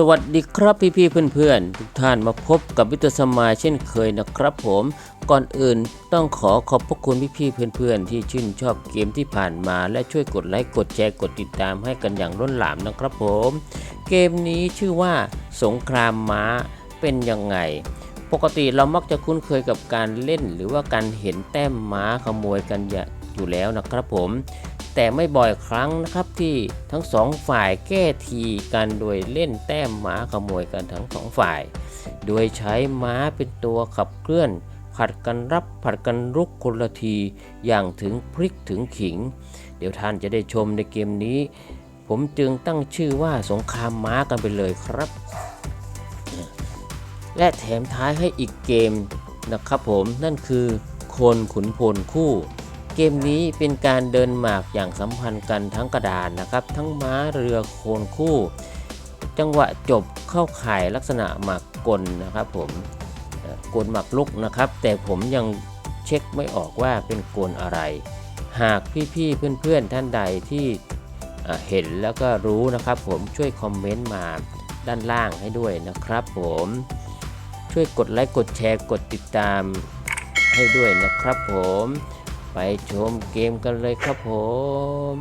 สวัสดีครับพี่ๆเพื่อนๆ ทุกท่านมาพบกับวิทยสมายเช่นเคยนะครับผม ก่อนอื่นต้องขอขอบพระคุณพี่พี่ๆเพื่อนๆ ที่ชื่นชอบเกมที่ผ่านมา และช่วยกดไลค์กดแชร์กดติดตามให้กันอย่างล้นหลามนะครับผม เกมนี้ชื่อว่าสงครามม้าเป็นยังไง ปกติเรามักจะคุ้นเคยกับการเล่น หรือว่าการเห็นแต้มม้าขโมยกันอยู่แล้วนะครับผม แต่ไม่บ่อยครั้งนะครับที่ทั้งสองฝ่ายแก้ทีกันโดยเล่นแต้มม้าขโมยกันทั้งสองฝ่าย โดยใช้ม้าเป็นตัวขับเคลื่อนผัดกันรับผัดกันรุกคนละทีอย่างถึงพริกถึงขิง เดี๋ยวท่านจะได้ชมในเกมนี้ ผมจึงตั้งชื่อว่าสงครามม้ากันไปเลยครับ และแถมท้ายให้อีกเกมนะครับผมนั่นคือคนขุนพลคู่ เกมนี้เป็นการเดินหมากอย่างสัมพันธ์กันทั้งกระดานนะครับ ทั้งม้าเรือโคนคู่ จังหวะจบเข้าข่ายลักษณะหมากกลนะครับผมกลหมากลุกนะครับ แต่ผมยังเช็คไม่ออกว่าเป็นกลอะไร หากพี่ๆเพื่อนๆท่านใดที่เห็นแล้วก็รู้นะครับ ผมช่วยคอมเมนต์มาด้านล่างให้ด้วยนะครับ ผมช่วยกดไลค์กดแชร์กดติดตามให้ด้วยนะครับผม ไปชมเกมกันเลยครับผม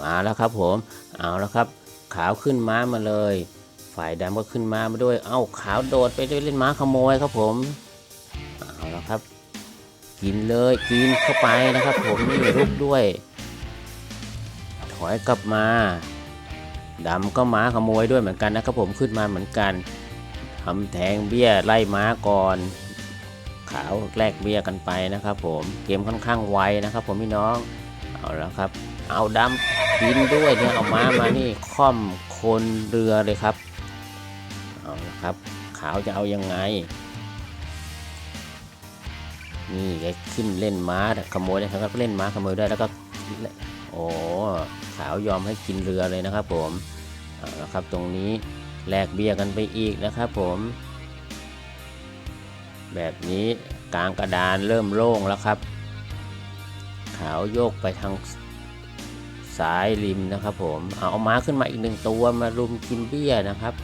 มาแล้วครับผมเอาแล้วครับ ขาวขึ้นม้ามาเลย ฝ่ายดำก็ขึ้นม้ามาด้วย เอ้าขาวโดดไปด้วยเล่นม้าขโมยครับผมเอาแล้วครับ กินเลยกินเข้าไปนะครับ ผมนี่รุกด้วย ถอยกลับมาดำก็ม้าขโมยด้วยเหมือนกันนะครับผมขึ้นมาเหมือนกันทำแทงเบี้ยไล่ม้าก่อน ขาวแลกเบี้ยกันไปนะครับผมเกมค่อนข้างไวนะครับ ผมพี่น้องเอาแล้วครับ เอาดำกินด้วยเนี่ยเอาม้ามานี่ค่อมคนเรือเลยครับเอาละครับ ขาวจะเอายังไง นี่แกขึ้นเล่นม้าขโมยได้ครับเล่นม้าขโมยได้แล้วก็ โอ้ขาวยอมให้กินเรือเลยนะครับผมเอาละครับตรงนี้แลกเบี้ยกันไปอีกนะครับผม แบบนี้กลางกระดานเริ่มโล่งแล้วครับ ขาวโยกไปทางซ้ายริมนะครับผมเอาเอาม้าขึ้นมาอีกหนึ่งตัวมารุมกินเบี้ยนะครับ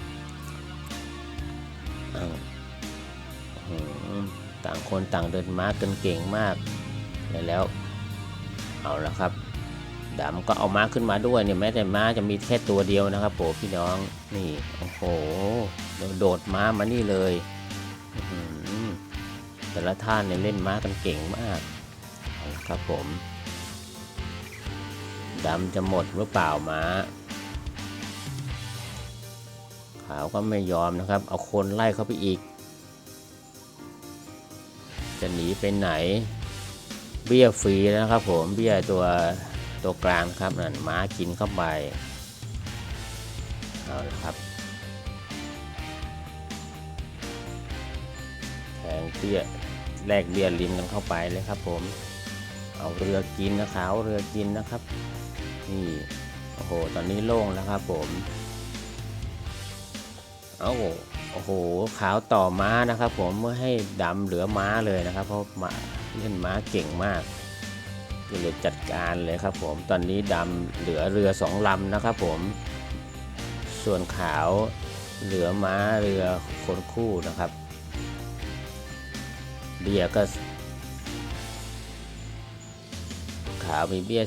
ต่างคนต่างเดินม้ากันเก่งมากแล้ว เอาละครับ ดำก็เอาม้าขึ้นมาด้วยเนี่ยแม้แต่ม้าจะมีแค่ตัวเดียวนะครับผมพี่น้องนี่โอ้โหโดดม้ามานี่เลยแต่ละท่านเนี่ยเล่นม้ากันเก่งมากครับผมดำจะหมดหรือเปล่าม้า ขาวก็ไม่ยอมนะครับ เอาคนไล่เข้าไปอีก จะหนีไปไหน เบี้ยฟรีแล้วนะครับผมเบี้ยตัว ตัวกลางครับนั่นม้ากินเข้าไปเอาละครับแทงเบี้ยแลกเบี้ยริมกันเข้าไปเลยครับ ผม เอาเรือกินนะขาวเรือกินนะครับ นี่โอ้โหตอนนี้โล่งแล้วครับผมเอาโอ้โหขาวต่อม้านะครับ ผมเมื่อให้ดำเหลือม้าเลยนะครับ เพราะม้าเล่นม้าเก่งมาก ก็เลยจัดการเลยครับผมตอนนี้ดำเหลือเรือสองลำนะครับผม ส่วนขาวเหลือม้าเรือคนคู่นะครับเบียก็ ขาวมีเบี้ย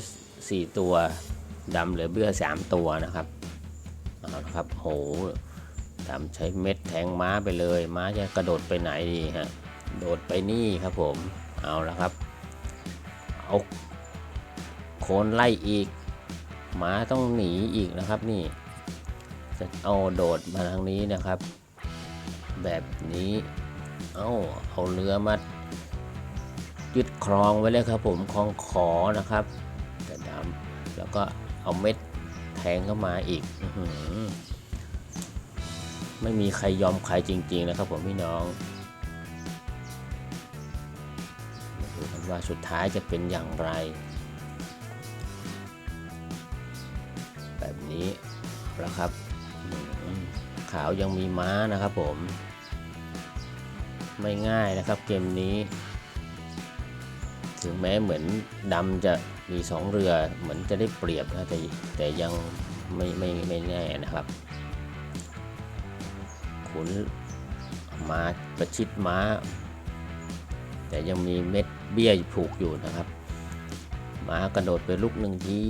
สี่ตัวดำเหลือเบี้ยสามตัวนะครับเอาละครับโหดำใช้เม็ดแทงม้าไปเลย ม้าจะกระโดดไปไหนดีฮะโดดไปนี่ครับผมเอาละครับเอา โคนไล่อีก หมาต้องหนีอีกนะครับนี่ จะเอาโดดมาทางนี้นะครับ แบบนี้ เอาเอาเรือมายึดครองไว้เลยครับผมคลองขอนะครับแต่ดำแล้วก็เอาเม็ดแทงเข้ามาอีกอไม่มีใครยอมใครจริง ๆ นะครับผมพี่น้องมาดูกันว่าสุดท้ายจะเป็นอย่างไร แบบนี้เอาละครับขาวยังมีม้านะครับผม ไม่ง่ายนะครับเกมนี้ ถึงแม้เหมือนดำจะมีสองเรือเหมือนจะได้เปรียบนะแต่แต่ยังไม่ไม่ไม่แน่นะครับ ขุนมาประชิดม้า แต่ยังมีเม็ดเบี้ยผูกอยู่นะครับ ม้ากระโดดไปลุกหนึ่งที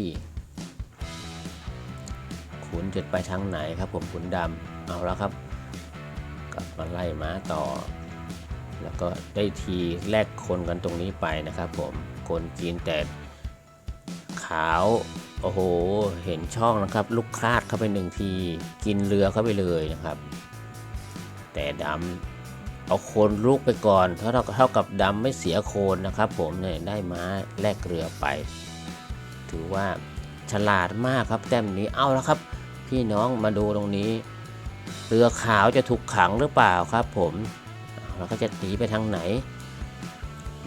ขุนจะไปทางไหนครับ ผมขุนดำเอาแล้วครับกลับมาไล่ม้าต่อ แล้วก็ได้ทีแลกคนกันตรงนี้ไปนะครับ ผมคนจีนแต่ขาวโอ้โหเห็นช่องนะครับ ลูกคลาดเข้าไปหนึ่งทีกินเรือเข้าไปเลยนะครับ แต่ดำเอาโคนลูกไปก่อนเท่าเท่ากับดำไม่เสียโคนนะครับ ผมเนี่ยได้ม้าแลกเรือไป ถือว่าฉลาดมากครับแต้มนี้เอาแล้วครับ พี่น้องมาดูตรงนี้ เรือขาวจะถูกขังหรือเปล่าครับ ผมเราก็จะตีไปทางไหน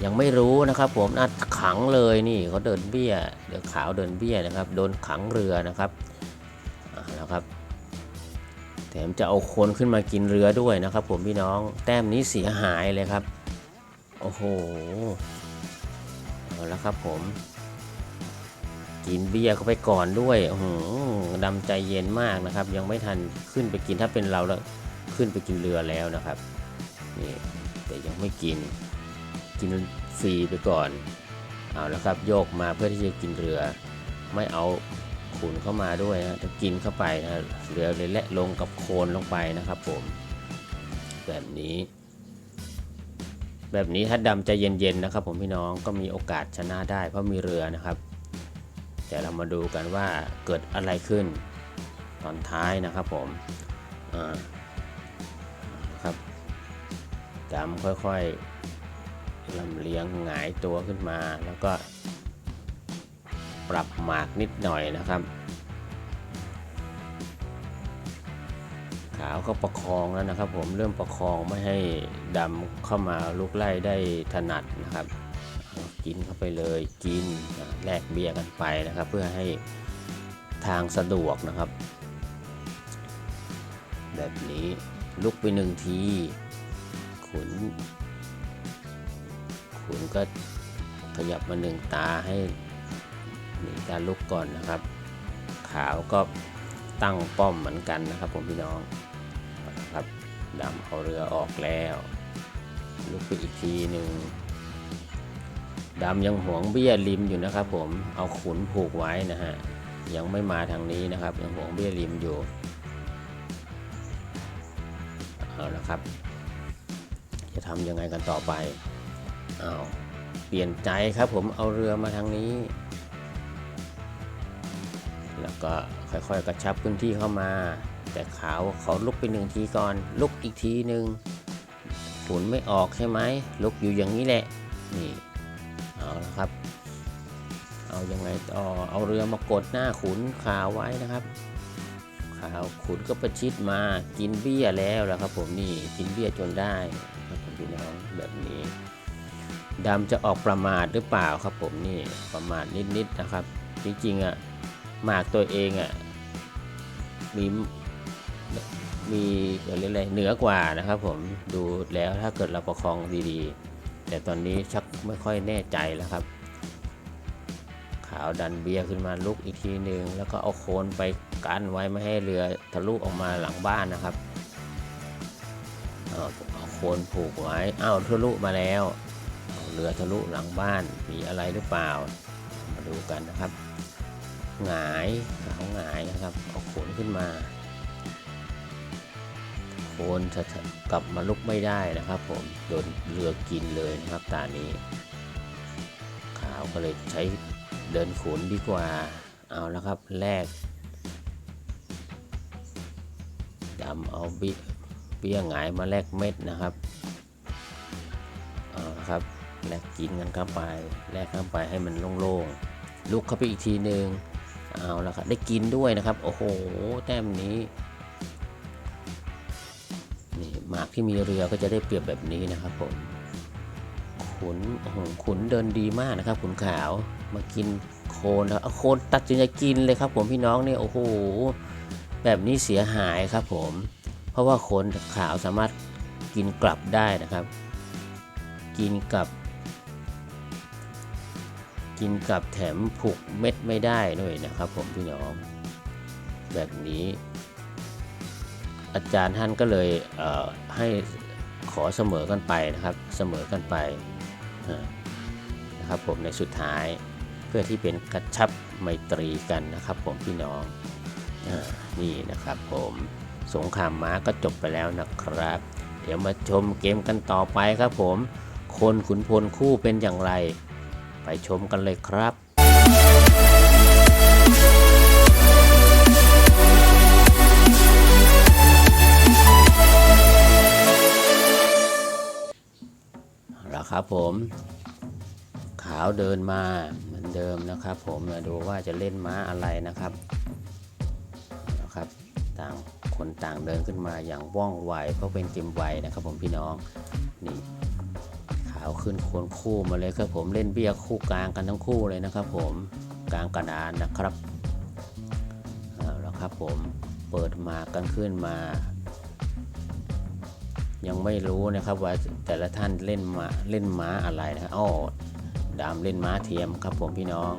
ยังไม่รู้นะครับผมน่าขังเลยนี่เขาเดินเบี้ยเรือขาวเดินเบี้ยนะครับ โดนขังเรือนะครับเอาแล้วครับแถมจะเอาคนขึ้นมากินเรือด้วยนะครับ ผมพี่น้องแต้มนี้เสียหายเลยครับ โอ้โหเอาแล้วครับผม กินเบียร์เข้าไปก่อนด้วยอื้อหืดำใจเย็นมากนะครับ ยังไม่ทันขึ้นไปกินถ้าเป็นเราแล้วขึ้นไปกินเรือแล้วนะครับนี่แต่ยังไม่กินกินฟรีไปก่อนเอาแล้วครับโยกมาเพื่อที่จะกินเรือ ไม่เอาขุนเข้ามาด้วยนะจะกินเข้าไปนะเรือเลยและลงกับโคลนลงไปนะครับผม แบบนี้ แบบนี้ถ้าดำใจเย็นๆนะครับ ผมพี่น้องก็มีโอกาสชนะได้เพราะมีเรือนะครับ แต่เรามาดูกันว่าเกิดอะไรขึ้นตอนท้ายนะครับผมครับดำค่อยๆลำเลียงหงายตัวขึ้นมาแล้วก็ ปรับหมากนิดหน่อยนะครับ ขาวก็ประคองแล้วนะครับ ผมเริ่มประคองไม่ให้ดำเข้ามาลุกไล่ได้ถนัดนะครับ กินเข้าไปเลยกินแลกเบียร์กันไปนะครับ เพื่อให้ทางสะดวกนะครับ แบบนี้ลุกไปหนึ่งทีขุนขุนก็ขยับมาหนึ่งตาให้หนึ่งตาลุกก่อนนะครับ ขาวก็ตั้งป้อมเหมือนกันนะครับผมพี่น้องครับดำเอาเรือออกแล้ว ลุกไปอีกทีหนึ่ง ดำยังหวงเบี้ยริมอยู่นะครับ ผมเอาขุนผูกไว้นะฮะยังไม่มาทางนี้นะครับ ยังหวงเบี้ยริมอยู่เอาละครับ จะทำยังไงกันต่อไปเอาเปลี่ยนใจครับผมเอาเรือมาทางนี้ แล้วก็ค่อยๆกระชับพื้นที่เข้ามา แต่ขาวขาลุกไปหนึ่งทีก่อน ลุกอีกทีหนึ่งขุนไม่ออกใช่ไหมลุกอยู่อย่างนี้แหละนี่ เอาละครับ เอายังไงต่อเอาเรือมากดหน้าขุนขาวไว้นะครับ ขาวขุนก็ประชิดมากินเบี้ยแล้วแหละครับ ผมนี่กินเบี้ยจนได้ครับพี่น้องแบบนี้ดำจะออกประมาทหรือเปล่าครับ ผมนี่ประมาทนิดๆนะครับ จริงๆอะหมากตัวเองอะมีมีอะไรยกอะไรเหนือกว่านะครับ ผมดูแล้วถ้าเกิดเราประคองดีๆ แต่ตอนนี้ชักไม่ค่อยแน่ใจแล้วครับ ขาวดันเบียร์ขึ้นมาลุกอีกทีหนึ่งแล้วก็เอาโคนไปกั้นไว้ไม่ให้เรือทะลุออกมาหลังบ้านนะครับเอาเอาโคนผูกไว้อ้าวทะลุมาแล้วเเรือทะลุหลังบ้านมีอะไรหรือเปล่า มาดูกันนะครับหงายขาวหงายนะครับเอาโคนขึ้นมา คนกลับมาลุกไม่ได้นะครับผมโดนเรือกินเลยนะครับตานี้ ขาวก็เลยใช้เดินขุนดีกว่าเอาแล้วครับแรกดำเอาบิเบี้ยหงายมาแลกเม็ดนะครับเอาละครับแลกกินกันเข้าไปแลกเข้าไปให้มันโล่งๆลุกเข้าไปอีกทีหนึ่งเอาแล้วครับได้กินด้วยนะครับ โอ้โหแต้มนี้ากที่มีเรือก็จะได้เปรียบแบบนี้นะครับผมขุนโอ้โหขุนเดินดีมากนะครับ ขุนขาวมากินโคนแล้วเอาโคนตัดจนจะกินเลยครับผมพี่น้องเนี่ยโอ้โหแบบนี้เสียหายครับผม เพราะว่าโคนขาวสามารถกินกลับได้นะครับ กินกับ กินกับแถมผูกเม็ดไม่ได้ด้วยนะครับผมพี่น้อง แบบนี้ อาจารย์ท่านก็เลยเให้ขอเสมอกันไปนะครับ เสมอกันไปนะครับผมในสุดท้ายเพื่อที่เป็นกระชับไมตรีกันนะครับ ผมพี่น้องอนี่นะครับผมสงครามม้าก็จบไปแล้วนะครับ เดี๋ยวมาชมเกมกันต่อไปครับผม คนขุนพลคู่เป็นอย่างไร ไปชมกันเลยครับ ผมขาวเดินมาเหมือนเดิมนะครับ ผมมาดูว่าจะเล่นม้าอะไรนะครับนะครับ ต่างคนต่างเดินขึ้นมาอย่างว่องไวเพราะเป็นเกมไวนะครับ ผมพี่น้องนี่ขาวขึ้นโคนคู่มาเลยครับผมเล่นเบี้ยคู่กลางกันทั้งคู่เลยนะครับ ผมกลางกระดานนะครับเอาแล้วครับผมเปิดมากันขึ้นมา ยังไม่รู้นะครับว่าแต่ละท่านเล่นมาเล่นม้าอะไรนะอ้อดามเล่นม้าเทียมครับผมพี่น้อง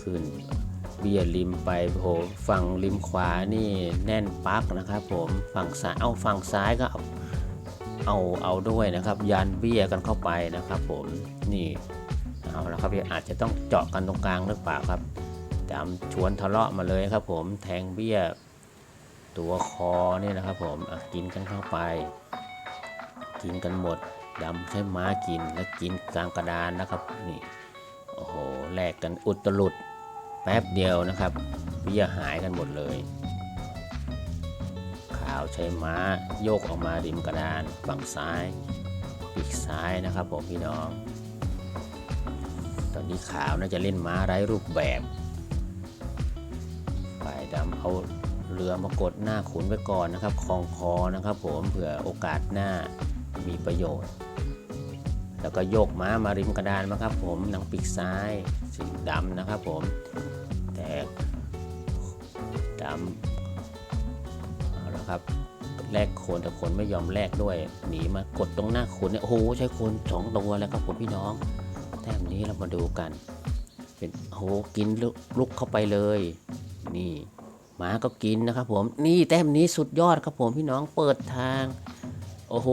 ขึ้นเบียริมไปโหฝั่งริมขวานี่แน่นปักนะครับ ผมฝั่งซ้ายเอาฝั่งซ้ายก็เอาเอาเอาด้วยนะครับยันเบี้ยกันเข้าไปนะครับ ผมนี่เอาละครับอาจจะต้องเจาะกันตรงกลางหรือเปล่าครับดามชวนทะเลาะมาเลยครับ ผมแทงเบี้ย ตัวคอเนี่ยนะครับผมกินกันเข้าไป กินกันหมดดำใช้ม้ากินแล้วกินกลางกระดานนะครับนี่โอ้โหแลกกันอุตลุดแป๊บเดียวนะครับเบี้ยหายกันหมดเลยขาวใช้ม้าโยกออกมาริมกระดานฝั่งซ้ายปีกซ้ายนะครับผมพี่น้อง ตอนนี้ขาวน่าจะเล่นม้าไร้รูปแบบฝ่ายดำเอา เรือมากดหน้าขุนไว้ก่อนนะครับคลองคอนะครับผมเผื่อโอกาสหน้ามีประโยชน์ แล้วก็โยกม้ามาริมกระดานมาครับ ผมหนังปีกซ้ายสีดำนะครับผมแต่ดำเอาละครับแลกโคนแต่คนไม่ยอมแลกด้วยหนีมากดตรงหน้าขุนเนี่ยโอ้โหใช้โคนสองตัวแล้วครับผมพี่น้องแต้มนี้เรามาดูกัน เป็นโอ้โหกินลลุกเข้าไปเลย นี่ หมาก็กินนะครับผมนี่แต้มนี้สุดยอดครับผมพี่น้องเปิดทาง โอ้โห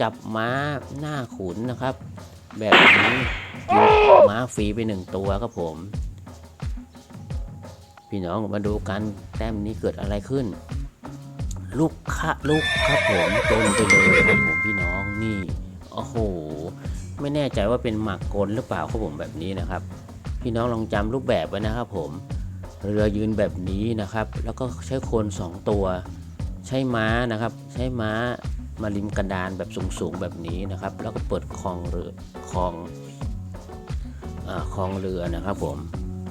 จับม้าหน้าขุนนะครับ แบบนี้กินม้าฟรีไปหนึ่งตัวครับผม พี่น้องมาดูกันแต้มนี้เกิดอะไรขึ้น ลูกคะลูกครับผมจนไปเลยครับผมพี่น้องนี่โอ้โห ไม่แน่ใจว่าเป็นหมากกลหรือเปล่าครับผมแบบนี้นะครับ พี่น้องลองจำรูปแบบไว้นะครับผม เรือยืนแบบนี้นะครับ แล้วก็ใช้โคนสองตัว ใช้ม้านะครับ ใช้ม้ามาริมกระดานแบบสูงๆแบบนี้นะครับ แล้วก็เปิดคลองเรือคลองอคลองเรือนะครับ ผม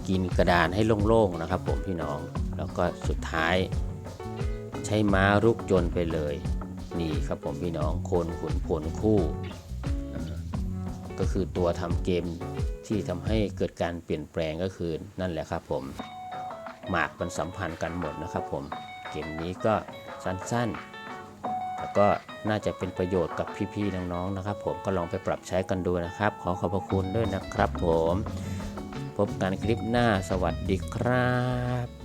กินกระดานให้โล่งๆนะครับ ผมพี่น้องแล้วก็สุดท้าย ใช้ม้ารุกจนไปเลยนี่ครับผมพี่น้องโคนขุนผลคู่ก็คือตัวทำเกมที่ทำให้เกิดการเปลี่ยนแปลงก็คือนั่นแหละครับผม หมากมันสัมพันธ์กันหมดนะครับผม เกมนี้ก็สั้นๆแต่ก็น่าจะเป็นประโยชน์กับพี่ๆ น้องๆ นะครับ ผมก็ลองไปปรับใช้กันดูนะครับ ขอขอบพระคุณด้วยนะครับผม พบกันคลิปหน้าสวัสดีครับ